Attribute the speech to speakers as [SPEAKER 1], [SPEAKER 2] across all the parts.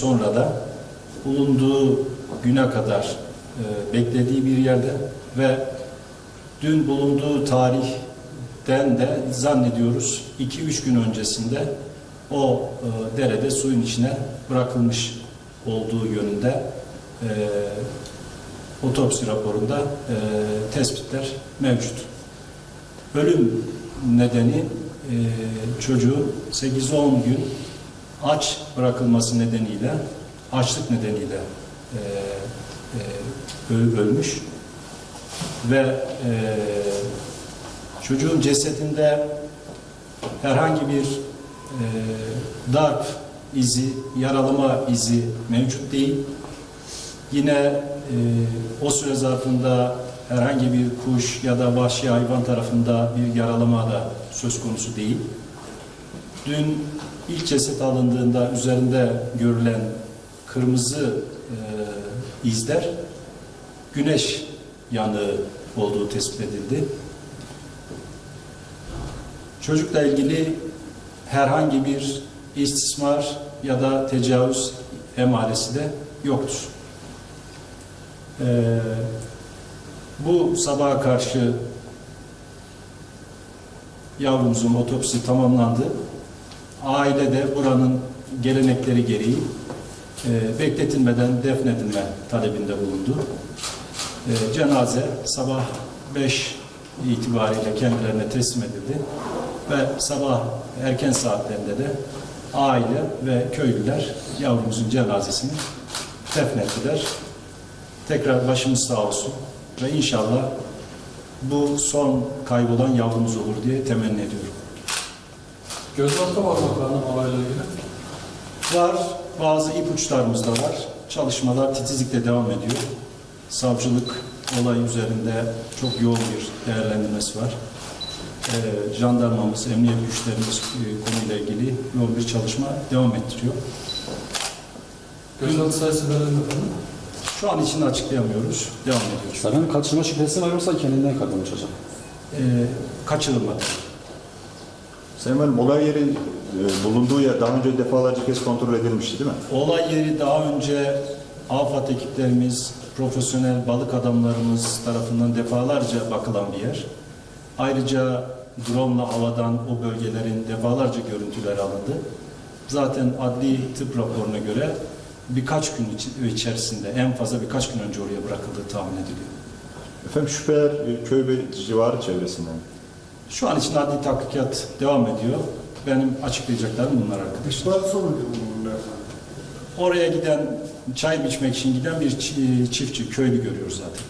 [SPEAKER 1] sonra da bulunduğu güne kadar e, beklediği bir yerde ve dün bulunduğu tarihten de zannediyoruz 2-3 gün öncesinde o e, derede suyun içine bırakılmış olduğu yönünde e, otopsi raporunda e, tespitler mevcut. Ölüm nedeni e, çocuğun 8-10 gün aç bırakılması nedeniyle, açlık nedeniyle e, e, öl- ölmüş ve e, çocuğun cesedinde herhangi bir e, darp izi, yaralama izi mevcut değil. Yine e, o süre zarfında herhangi bir kuş ya da vahşi hayvan tarafında bir yaralama da söz konusu değil. Dün ilk ceset alındığında üzerinde görülen kırmızı e, izler güneş yanığı olduğu tespit edildi. Çocukla ilgili herhangi bir istismar ya da tecavüz emaresi de yoktur. Ee, bu sabaha karşı yavrumuzun otopsi tamamlandı. Aile de buranın gelenekleri gereği e, bekletilmeden defnedilme talebinde bulundu. E, cenaze sabah 5 itibariyle kendilerine teslim edildi ve sabah erken saatlerinde de aile ve köylüler yavrumuzun cenazesini defnettiler. Tekrar başımız sağ olsun ve inşallah bu son kaybolan yavrumuz olur diye temenni ediyorum.
[SPEAKER 2] Gözaltı var mı efendim olayla ilgili?
[SPEAKER 1] Var, bazı ipuçlarımız da var. Çalışmalar titizlikle devam ediyor. Savcılık olay üzerinde çok yoğun bir değerlendirmesi var. Ee, jandarmamız, emniyet güçlerimiz e, konuyla ilgili yoğun bir çalışma devam ettiriyor.
[SPEAKER 2] Gözaltı sayısı verelim efendim.
[SPEAKER 1] Şu an için açıklayamıyoruz, devam ediyoruz.
[SPEAKER 3] Efendim kaçırma şüphesi var yoksa kendinden kaçırmış hocam?
[SPEAKER 1] Ee, kaçırılmadı.
[SPEAKER 4] Sayın Valim, olay yeri e, bulunduğu yer daha önce defalarca kez kontrol edilmişti değil mi?
[SPEAKER 1] Olay yeri daha önce AFAD ekiplerimiz, profesyonel balık adamlarımız tarafından defalarca bakılan bir yer. Ayrıca drone havadan o bölgelerin defalarca görüntüler alındı. Zaten adli tıp raporuna göre birkaç gün içerisinde en fazla birkaç gün önce oraya bırakıldığı tahmin ediliyor.
[SPEAKER 4] Efendim şüpheler e, köy ve civarı çevresinden.
[SPEAKER 1] Şu an için adli tahkikat devam ediyor. Benim açıklayacaklarım bunlar arkadaşlar.
[SPEAKER 5] İhbar sonucu efendim.
[SPEAKER 1] Oraya giden, çay içmek için giden bir çi- çiftçi, köylü görüyoruz zaten.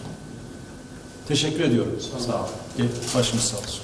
[SPEAKER 1] Teşekkür ediyorum. Sağ olun. Başımız sağ olsun.